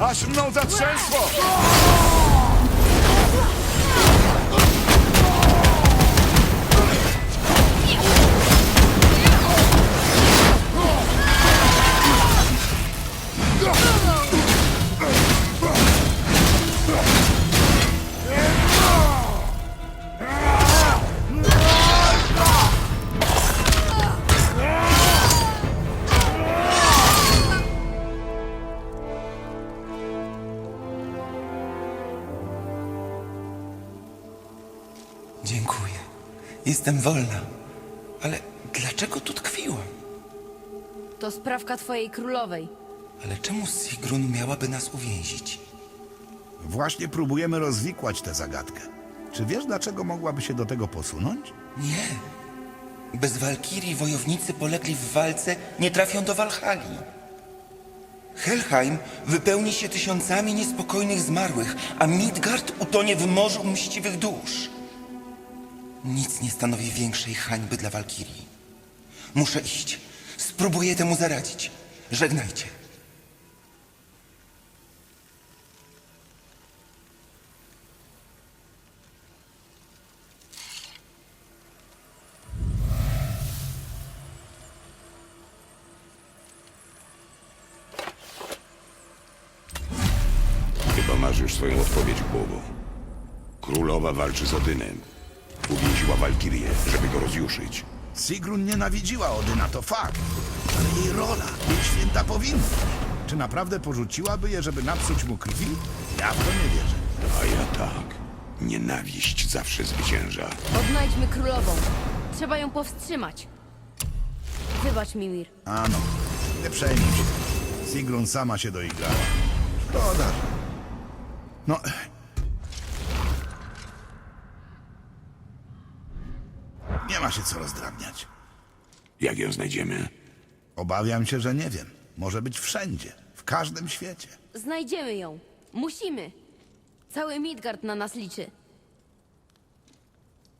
I should know that stands for. Dziękuję. Jestem wolna. Ale dlaczego tu tkwiłam? To sprawka twojej królowej. Ale czemu Sigrun miałaby nas uwięzić? Właśnie próbujemy rozwikłać tę zagadkę. Czy wiesz, dlaczego mogłaby się do tego posunąć? Nie. Bez Walkirii wojownicy polegli w walce nie trafią do Walhali. Helheim wypełni się tysiącami niespokojnych zmarłych, a Midgard utonie w morzu mściwych dusz. Nic nie stanowi większej hańby dla Walkirii. Muszę iść. Spróbuję temu zaradzić. Żegnajcie. Chyba masz już swoją odpowiedź, głowo. Królowa walczy z Odynem. Uwięziła Walkirię, żeby go rozjuszyć. Sigrun nienawidziła Odyna, to fakt. Ale jej rola, jej święta powinność. Czy naprawdę porzuciłaby je, żeby napsuć mu krwi? Ja w to nie wierzę. A ja tak. Nienawiść zawsze zwycięża. Odnajdźmy królową. Trzeba ją powstrzymać. Wybacz, Mimir. A no, nie przejmuj się. Sigrun sama się doigrała. Szkoda. No... Nie ma się co rozdrabniać. Jak ją znajdziemy? Obawiam się, że nie wiem. Może być wszędzie, w każdym świecie. Znajdziemy ją. Musimy. Cały Midgard na nas liczy.